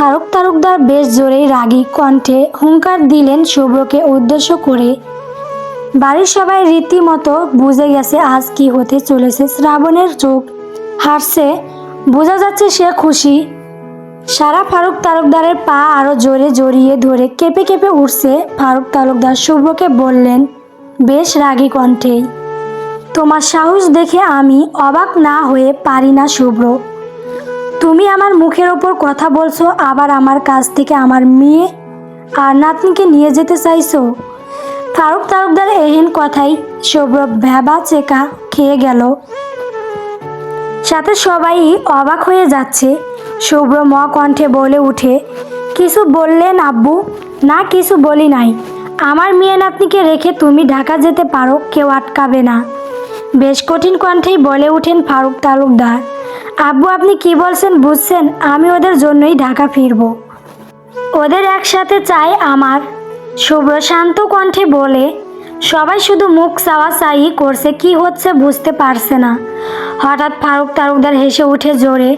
ফারুক তালুকদার বেশ জোরেই রাগী কণ্ঠে হুঙ্কার দিলেন শুভ্রকে উদ্দেশ্য করে। বাড়ির সবাই রীতিমতো বুঝে গেছে আজ কি হতে চলেছে শ্রাবণের চোখ। হাসছে, বোঝা যাচ্ছে সে খুশি। সারা ফারুক তালুকদারের পা আরও জোরে জড়িয়ে ধরে কেঁপে কেঁপে উঠছে। ফারুক তালুকদার শুভ্রকে বললেন, বেশ রাগী কণ্ঠেই। তোমার সাহস দেখে আমি অবাক না হয়ে পারি না শুভ্র। তুমি আমার মুখের ওপর কথা বলছো, আবার আমার কাছ থেকে আমার মেয়ে আর নাতনিকে নিয়ে যেতে চাইছো? ফারুক তালুকদার এহেন কথাই শুভ্র ভ্যাবা চেকা খেয়ে গেল। সাথে সবাই অবাক হয়ে যাচ্ছে। শুভ্র ম কণ্ঠে বলে উঠে, কিছু বললেন আব্বু? না, কিছু বলি নাই। আমার মেয়ে নাতনিকে রেখে তুমি ঢাকা যেতে পারো, কেউ আটকাবে না। বেশ কঠিন কণ্ঠেই বলে উঠেন ফারুক তালুকদার। আব্বু, আপনি কি বলছেন বুঝছেন? আমি ওদের জন্যই ঢাকা ফিরবো। ওদের একসাথে চাই আমার। শুভ্র শান্ত কণ্ঠে বলে, সবাই শুধু মুখ চাওয়া চাই করছে, কি হচ্ছে বুঝতে পারছে না। হঠাৎ ফারুক তালুকদার হেসে উঠে জোরে,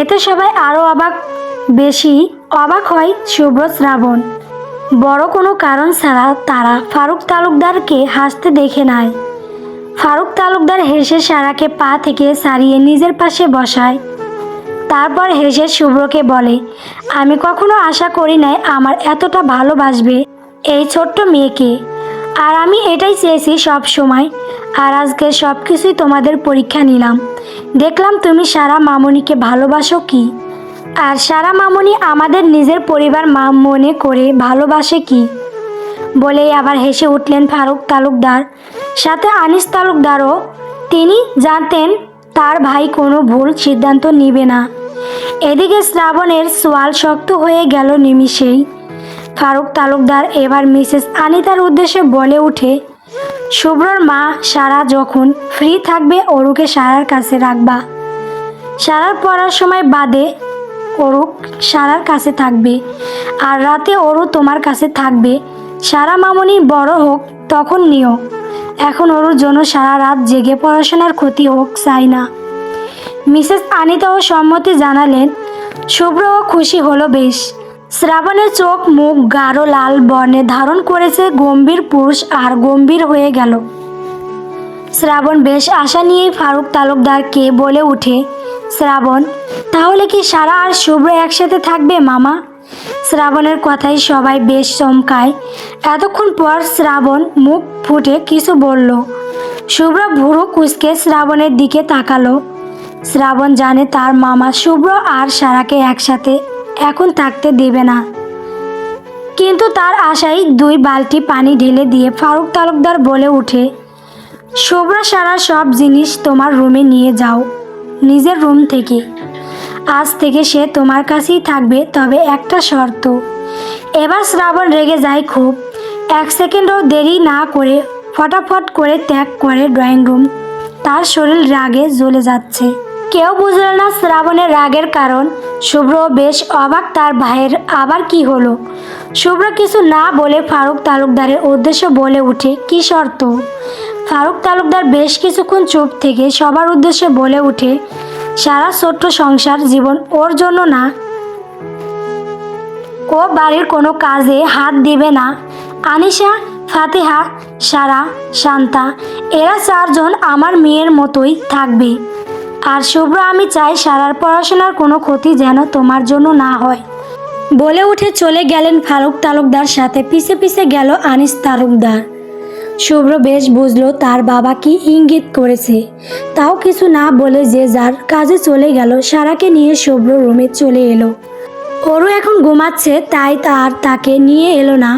এতে সবাই আরও অবাক। বেশি অবাক হয় শুভ্র শ্রাবণ। বড় কোনো কারণ ছাড়া তারা ফারুক তালুকদারকে হাসতে দেখে নেয়। ফারুক তালুকদার হেসে সারাকে পা থেকে সারিয়ে নিজের পাশে বসায়। তারপর হেসে শুভ্রকে বলে, আমি কখনো আশা করি নাই আমার এতটা ভালোবাসবে এই ছোট্ট মেয়েকে। আর আমি এটাই চেয়েছি সব সময়। আর আজকে সব কিছুই তোমাদের পরীক্ষা নিলাম। দেখলাম তুমি সারা মামনিকে ভালোবাসো কি? আর সারা মামনি আমাদের নিজের পরিবার মা মনে করে ভালোবাসে কি? বলেই আবার হেসে উঠলেন ফারুক তালুকদার। সাথে আনিস তালুকদারও তিনি জানতেন তার ভাই কোনো ভুল সিদ্ধান্ত নিবে না। এদিকে শ্রাবণের সোয়াল শক্ত হয়ে গেল নিমিষেই। ফারুক তালুকদার এবার মিসেস আনিতার উদ্দেশ্যে বলে উঠে, শুভ্রর মা সারা যখন ফ্রি থাকবে অরুকে সারার কাছে রাখবা। সারার পড়ার সময় বাদে অরুক সারার কাছে থাকবে। আর রাতে অরু তোমার কাছে থাকবে। সারা মামনি বড় হোক, তখন নিও। এখন ওর জন্য সারা রাত জেগে পড়াশোনার ক্ষতি হোক, চাই না। মিসেস আনিতাও সম্মতি জানালেন। শুভ্রও খুশি হলো বেশ। শ্রাবণের চোখ, মুখ গাঢ় লাল বর্ণে ধারণ করেছে গম্ভীর পুরুষ আর গম্ভীর হয়ে গেল। শ্রাবণ বেশ আশা নিয়েই ফারুক তালুকদারকে বলে উঠে, শ্রাবণ, তাহলে কি সারা আর শুভ্র একসাথে থাকবে, মামা? শ্রাবণের কথাই সবাই বেশ চমকায়। এতক্ষণ পর শ্রাবণ মুখ ফুটে কিছু বলল। শুভ্র ভুরু কুচকে শ্রাবণের দিকে তাকালো। শ্রাবণ জানে তার মামা শুভ্র আর সারাকে একসাথে এখন থাকতে দেবে না। কিন্তু তার আশায় দুই বালতি পানি ঢেলে দিয়ে ফারুক তালুকদার বলে উঠে, শুভ্র, সারা সব জিনিস তোমার রুমে নিয়ে যাও, নিজের রুম থেকে। আজ থেকে সে তোমার কাছেই থাকবে, তবে একটা শর্ত। এবার শ্রাবণ রেগে যায় খুব। এক সেকেন্ডও দেরি না করে ফটাফট করে ত্যাগ করে ড্রয়িং রুম। তার শরীর রাগে জ্বলে যাচ্ছে। কেউ বুঝল না শ্রাবণের রাগের কারণ। শুভ্র বেশ অবাক তার ভাইয়ের আবার কি হলো। শুভ্র কিছু না বলে ফারুক তালুকদারের উদ্দেশ্য বলে উঠে, কি শর্ত? ফারুক তালুকদার বেশ কিছুক্ষণ চুপ থেকে সবার উদ্দেশ্যে বলে উঠে সারা ছোট্ট সংসার জীবন ওর জন্য না। ও বাড়ির কোনো কাজে হাত দিবে না। আনিশা, ফাতেহা, সারা, শান্তা, এরা চারজন আমার মেয়ের মতোই থাকবে। আর শুভ্র, আমি চাই সারার পড়াশোনার কোনো ক্ষতি যেন তোমার জন্য না হয়। বলে উঠে চলে গেলেন ফারুক তালুকদার সাথে, পিছে পিছে গেল আনিস তালুকদার। শুভ্র বেশ বুঝলো তার বাবা কি ইঙ্গিত করেছে। তাও কিছু না বলে যে যার কাজে চলে গেল, সারাকে নিয়ে শুভ্র রুমে চলে এলো। ওরও এখন ঘুমাচ্ছে, তাই তার তাকে নিয়ে এলো না।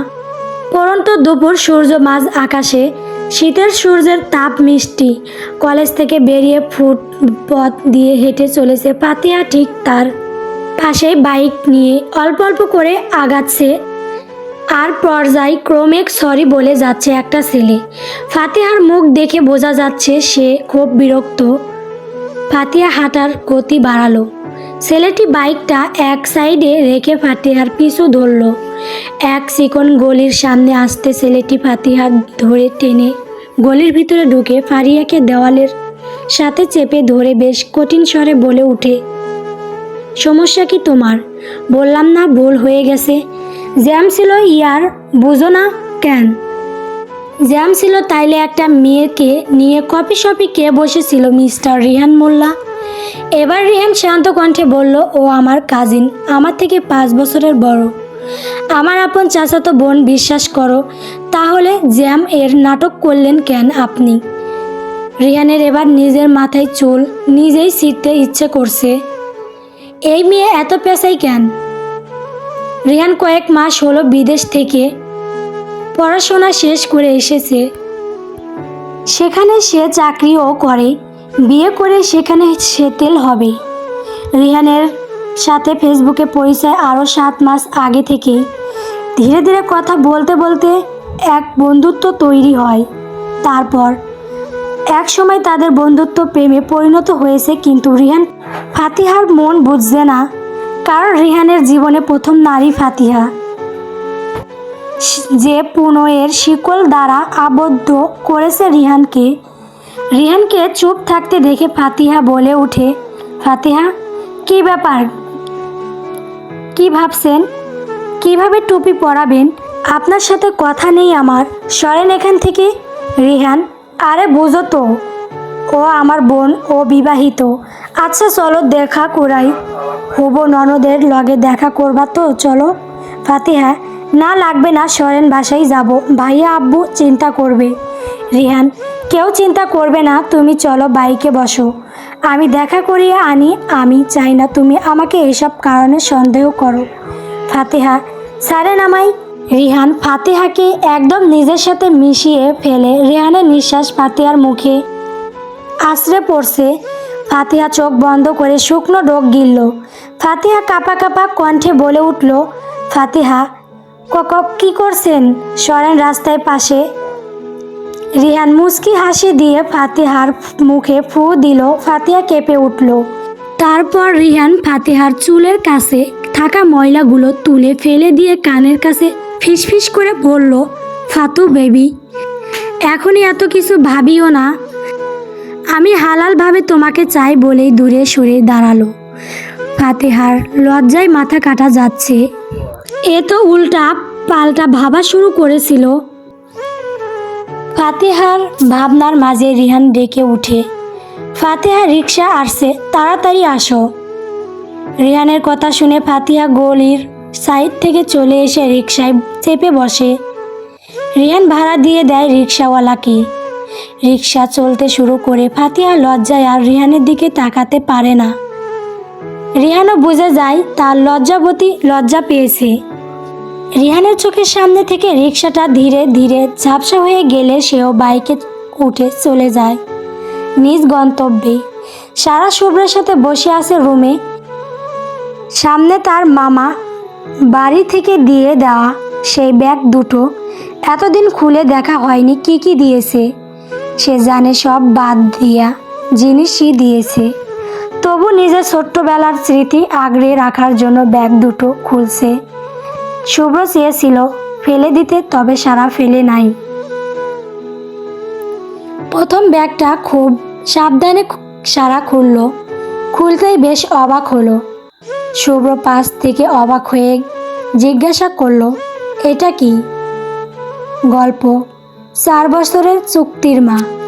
পরন্ত দুপুর সূর্য মাঝ আকাশে, শীতের সূর্যের তাপ মিষ্টি। কলেজ থেকে বেরিয়ে ফুটপথ দিয়ে হেঁটে চলেছে পাতিয়া ঠিক তার পাশেই বাইক নিয়ে। অল্প অল্প করে আগাচ্ছে আর পর্যায় ক্রমে সরি বলে যাচ্ছে একটা ছেলে। ফাতেহার মুখ দেখে বোঝা যাচ্ছে সে খুব বিরক্ত। ফাতিহা হাঁটার গতি বাড়ালো। ছেলেটি বাইকটা এক সাইডে রেখে ফাতিহার পিছু ধরল। এক চিকন গলির সামনে আসতে ছেলেটি ফাতিহার ধরে টেনে গলির ভিতরে ঢুকে ফারিয়াকে দেওয়ালের সাথে চেপে ধরে বেশ কঠিন স্বরে বলে ওঠে সমস্যা কি তোমার? বললাম না, ভুল হয়ে গেছে। জ্যাম ছিল ইয়ার, বুঝো না কেন? জ্যাম ছিল তাইলে একটা মেয়েকে নিয়ে কফি শপে কে বসেছিল, মিস্টার রিহান মোল্লা? এবার রিহান শান্ত কণ্ঠে বলল, ও আমার কাজিন, আমার থেকে পাঁচ বছরের বড়। আমার আপন চাচাতো বোন, বিশ্বাস করো, তাহলে জ্যাম এর নাটক করলেন কেন আপনি? রিহানের এবার নিজের মাথায় চুল, নিজেই ছিঁড়তে ইচ্ছে করছে। এই মেয়ে এত পেশাই কেন? রিহান কয়েক মাস হলো বিদেশ থেকে পড়াশোনা শেষ করে এসেছে। সেখানে সে চাকরিও করে। বিয়ে করে সেখানে সেটেল হবে। রিহানের সাথে ফেসবুকে পরিচয় আরও সাত মাস আগে থেকেই ধীরে ধীরে কথা বলতে বলতে এক বন্ধুত্ব তৈরি হয়। তারপর এক সময় তাদের বন্ধুত্ব প্রেমে পরিণত হয়েছে, কিন্তু রিহান ফাতিহার মন বুঝছে না। কারণ রিহানের জীবনে প্রথম নারী ফাতিহা। যে পুনয়ের শিকল দ্বারা আবদ্ধ করেছে রিহানকে রিহানকে চুপ থাকতে দেখে ফাতিহা বলে ওঠে, ফাতিহা, কি ব্যাপার? কি ভাবছেন? কীভাবে টুপি পরাবেন? আপনার সাথে কথা নেই আমার। সরেন এখান থেকে। রিহান, আরে বুঝো তো। ও আমার বোন ও বিবাহিত। আচ্ছা চলো দেখা করাই। হব ননদের লগে দেখা করবা তো, চলো। ফাতিহা, না লাগবে না সরেন বাসায় যাব। ভাইয়া আব্বু চিন্তা করবে। রিহান, কেউ চিন্তা করবে না, তুমি চলো বাইকে বসো। আমি দেখা করিয়ে আনি, আমি চাই না তুমি আমাকে এসব কারণে সন্দেহ করো। ফাতেহা সারেন আমায় রিহান, ফাতেহাকে একদম নিজের সাথে মিশিয়ে ফেলে। রিহানের নিঃশ্বাস ফাতেহার মুখে আশ্রে পড়ছে। ফাতিহা চোখ বন্ধ করে শুকনো ডোক গিলল। ফাতিহা কাপা কাপা কণ্ঠে বলে উঠল, ফাতিহা, কক, কি করছেন? সরেন রাস্তায় পাশে। রিহান মুস্কি হাসি দিয়ে ফাতিহার মুখে ফু দিল। ফাতিহা কেঁপে উঠল। তারপর রিহান ফাতিহার চুলের কাছে থাকা ময়লাগুলো তুলে ফেলে দিয়ে কানের কাছে ফিসফিস করে বলল, ফাতু বেবি, এখনই এত কিছু ভাবিও না। আমি হালালভাবে তোমাকে চাই বলেই দূরে সরে দাঁড়াল। ফাতেহার লজ্জায় মাথা কাটা যাচ্ছে। এ তো উল্টা পাল্টা ভাবা শুরু করেছিল। ফাতেহার ভাবনার মাঝে রিহান ডেকে উঠে। ফাতেহা রিক্সা আসছে, তাড়াতাড়ি আসো। রিহানের কথা শুনে ফাতিহা গলির সাইড থেকে চলে এসে রিক্সায় চেপে বসে। রিহান ভাড়া দিয়ে দেয় রিক্সাওয়ালাকে রিক্সা চলতে শুরু করে ফাতিয়া লজ্জায় আর রিহানের দিকে তাকাতে পারে না। রিহানও বুঝে যায় তার লজ্জাবতী লজ্জা পেয়েছে। রিহানের চোখের সামনে থেকে রিক্সাটা ধীরে ধীরে ঝাপসা হয়ে গেলে সেও বাইকে উঠে চলে যায়। নিজ গন্তব্যে সারা শুভ্রের সাথে বসে আছে রুমে। সামনে তার মামা, বাড়ি থেকে দিয়ে দেওয়া সেই ব্যাগ দুটো এতদিন খুলে দেখা হয়নি কি কি দিয়েছে। সে জানে সব বাদ দিয়া জিনিসই দিয়েছে। তবু নিজের ছোট্টবেলার স্মৃতি আগড়ে রাখার জন্য ব্যাগ দুটো খুলছে। শুভ্র চেয়েছিল, ফেলে দিতে, তবে সারা ফেলে নাই। প্রথম ব্যাগটা খুব সাবধানে সারা খুলল। খুলতেই বেশ অবাক হলো। শুভ্র পাশ থেকে অবাক হয়ে জিজ্ঞাসা করল, এটা কি? গল্প। চার বছরের চুক্তির মা।